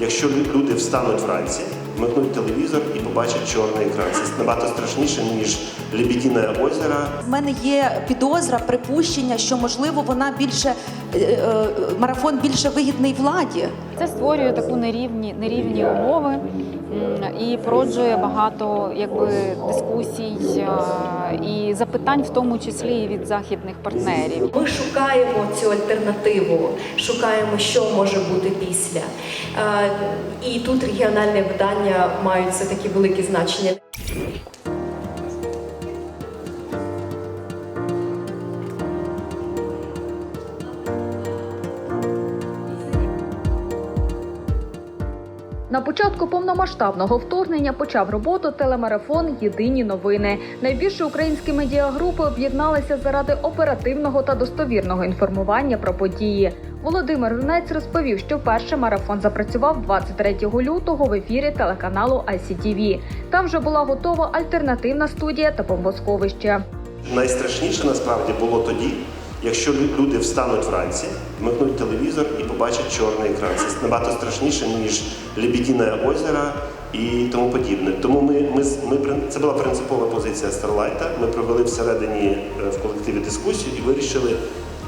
якщо люди встануть вранці, вмикнуть телевізор і побачать чорний екран. Це набагато страшніше, ніж Лебідіне озеро. У мене є підозра, припущення, що можливо вона більше е, е, марафон більше вигідний владі. Це створює таку нерівні, нерівні умови і породжує багато якби дискусій і запитань, в тому числі і від західних партнерів. Ми шукаємо цю альтернативу, шукаємо, що може бути після. І тут регіональні видання мають все таки велике значення. На початку повномасштабного вторгнення почав роботу телемарафон Єдині новини. Найбільші українські медіагрупи об'єдналися заради оперативного та достовірного інформування про події. Володимир Рунець розповів, що перший марафон запрацював 23 лютого в ефірі телеканалу ICTV. Там вже була готова альтернативна студія та бомбосховище. Найстрашніше насправді було тоді, якщо люди встануть вранці, вмикнуть телевізор і побачать чорний екран. Це набагато страшніше, ніж Лебедине озеро і тому подібне. Тому ми, ми, ми, це була принципова позиція Старлайта. Ми провели всередині е, в колективі дискусію і вирішили,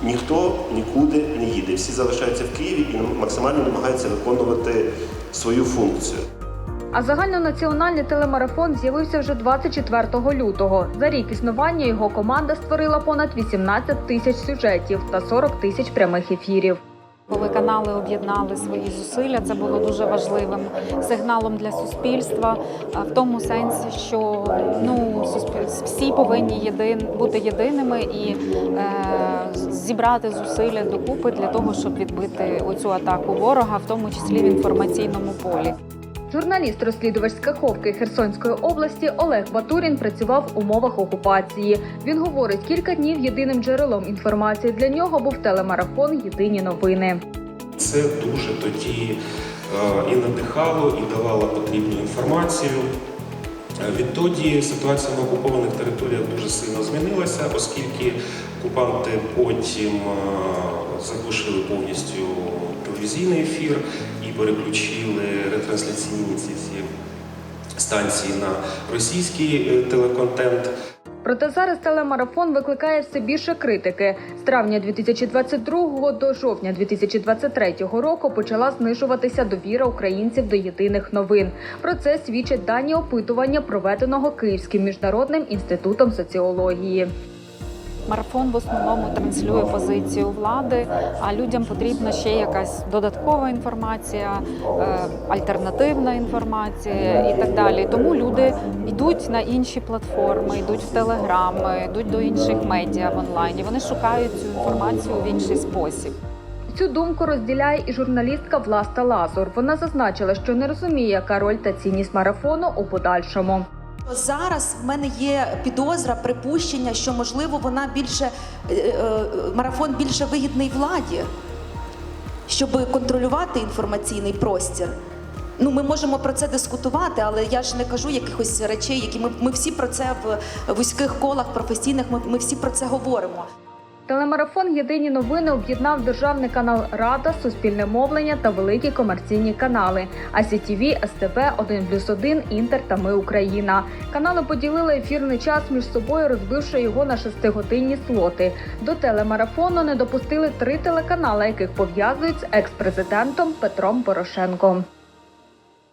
ніхто нікуди не їде. Всі залишаються в Києві і максимально намагаються виконувати свою функцію. А загальнонаціональний телемарафон з'явився вже 24 лютого. За рік існування його команда створила понад 18 тисяч сюжетів та 40 тисяч прямих ефірів. Коли канали об'єднали свої зусилля, це було дуже важливим сигналом для суспільства, в тому сенсі, що ну всі повинні єдин бути єдиними і е, зібрати зусилля докупи для того, щоб відбити оцю атаку ворога, в тому числі в інформаційному полі. Журналіст-розслідувач з Каховки Херсонської області Олег Батурін працював в умовах окупації. Він говорить, кілька днів єдиним джерелом інформації для нього був телемарафон Єдині новини. Це дуже тоді е, і надихало, і давало потрібну інформацію. Е, Відтоді ситуація на окупованих територіях дуже сильно змінилася, оскільки окупанти потім е, заглушили повністю телевізійний ефір і переключили ретрансляційні ці станції на російський е, телеконтент. Проте зараз телемарафон викликає все більше критики. З травня 2022 до жовтня 2023 року почала знижуватися довіра українців до єдиних новин. Про це свідчать дані опитування, проведеного Київським міжнародним інститутом соціології. Марафон в основному транслює позицію влади, а людям потрібна ще якась додаткова інформація, е, альтернативна інформація і так далі. Тому люди йдуть на інші платформи, йдуть в телеграми, йдуть до інших медіа в онлайні. Вони шукають цю інформацію в інший спосіб. Цю думку розділяє і журналістка Власта Лазур. Вона зазначила, що не розуміє, яка роль та цінність марафону у подальшому. Зараз в мене є підозра, припущення, що можливо вона більше е, е, марафон більше вигідний владі, щоб контролювати інформаційний простір. Ну, ми можемо про це дискутувати, але я ж не кажу якихось речей, які ми, ми всі про це в вузьких колах професійних. Ми, ми всі про це говоримо. Телемарафон Єдині новини об'єднав державний канал Рада, Суспільне мовлення та великі комерційні канали АСІТІВІ, СТБ, 1+,1, Інтер та Ми Україна. Канали поділили ефірний час між собою, розбивши його на шестигодинні слоти. До телемарафону не допустили три телеканали, яких пов'язують з екс-президентом Петром Порошенком.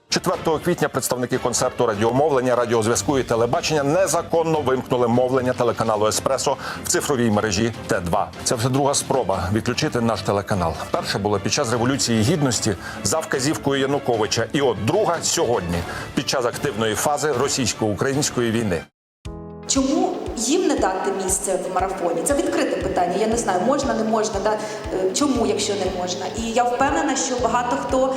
4 квітня представники концерту радіомовлення, радіозв'язку і телебачення незаконно вимкнули мовлення телеканалу Еспресо в цифровій мережі Т2. Це вже друга спроба відключити наш телеканал. Перша була під час революції гідності за вказівкою Януковича. І от друга сьогодні під час активної фази російсько-української війни. Чому їм не дати місце в марафоні? Це відкрите питання. Я не знаю, можна, не можна. Да? Е, Чому, якщо не можна? І я впевнена, що багато хто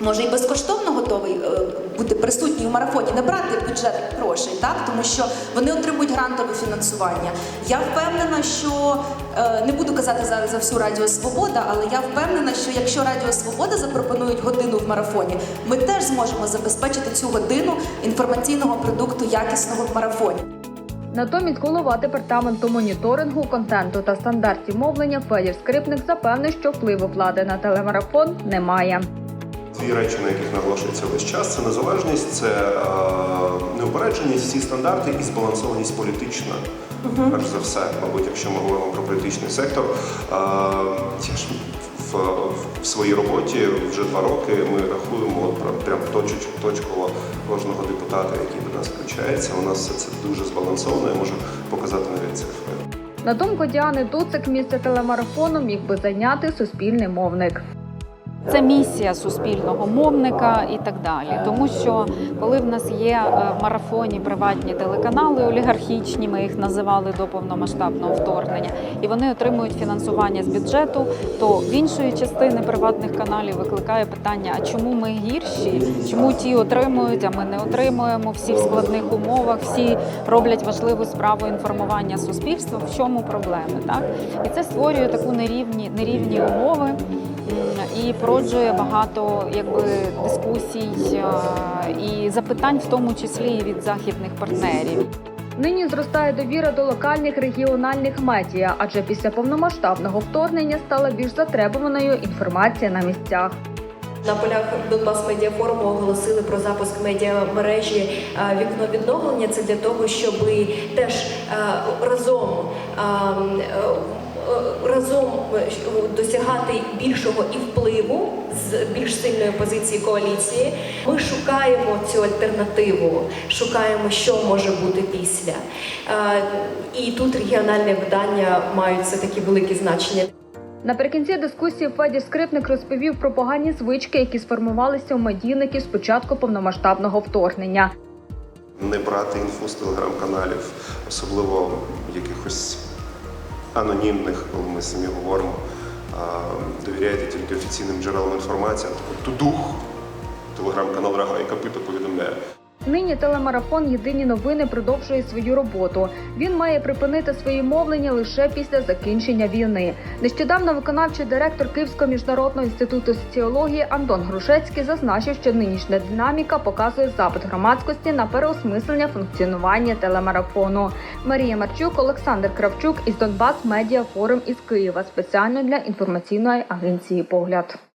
може і безкоштовно готовий е, бути присутній у марафоні, не брати бюджет грошей, так тому що вони отримують грантове фінансування. Я впевнена, що е, не буду казати за, за всю Радіо Свобода, але я впевнена, що якщо Радіо Свобода запропонують годину в марафоні, ми теж зможемо забезпечити цю годину інформаційного продукту якісного в марафоні. Натомість голова департаменту моніторингу, контенту та стандартів мовлення Федір Скрипник запевнив, що впливу влади на телемарафон немає. Дві речі, на яких наголошується весь час: це незалежність, це е, неупередженість, всі стандарти і збалансованість політична. Перш за все, мабуть, якщо ми говоримо про політичний сектор, е, я ж в, в своїй роботі вже два роки ми рахуємо от прям, прям точоч, точково кожного депутата, який до нас включається. У нас все це дуже збалансовано. Я можу показати навіть цифри. На думку Діани Дуцик, місце телемарафону міг би зайняти суспільний мовник. Це місія суспільного мовника і так далі. Тому що коли в нас є е, в марафоні приватні телеканали, олігархічні, ми їх називали до повномасштабного вторгнення, і вони отримують фінансування з бюджету, то в іншої частини приватних каналів викликає питання: а чому ми гірші? Чому ті отримують, а ми не отримуємо? Всі в складних умовах, всі роблять важливу справу інформування суспільства. В чому проблеми? Так і це створює таку нерівні нерівні умови. М, і породжує багато якби дискусій е, і запитань, в тому числі і від західних партнерів. Нині зростає довіра до локальних регіональних медіа, адже після повномасштабного вторгнення стала більш затребуваною інформація на місцях. На полях Донбас Медіа Форуму оголосили про запуск медіамережі е, вікно відновлення. Це для того, щоб теж е, разом. Разом е, досягати більшого і впливу з більш сильної позиції коаліції. Ми шукаємо цю альтернативу, шукаємо, що може бути після. Е, І тут регіональні видання мають все таки велике значення. Наприкінці дискусії Феді Скрипник розповів про погані звички, які сформувалися у медійників з початку повномасштабного вторгнення. не брати інфу з телеграм-каналів, особливо якихось анонімних, коли ми самі говоримо. довіряєте тільки офіційним джерелам інформації. Тудух, телеграм-канал Рага і Капито повідомляє. Нині телемарафон Єдині новини продовжує свою роботу. Він має припинити свої мовлення лише після закінчення війни. Нещодавно виконавчий директор Київського міжнародного інституту соціології Антон Грушецький зазначив, що нинішня динаміка показує запит громадськості на переосмислення функціонування телемарафону. Марія Марчук, Олександр Кравчук із Донбас Медіа Форум із Києва спеціально для інформаційної агенції Погляд.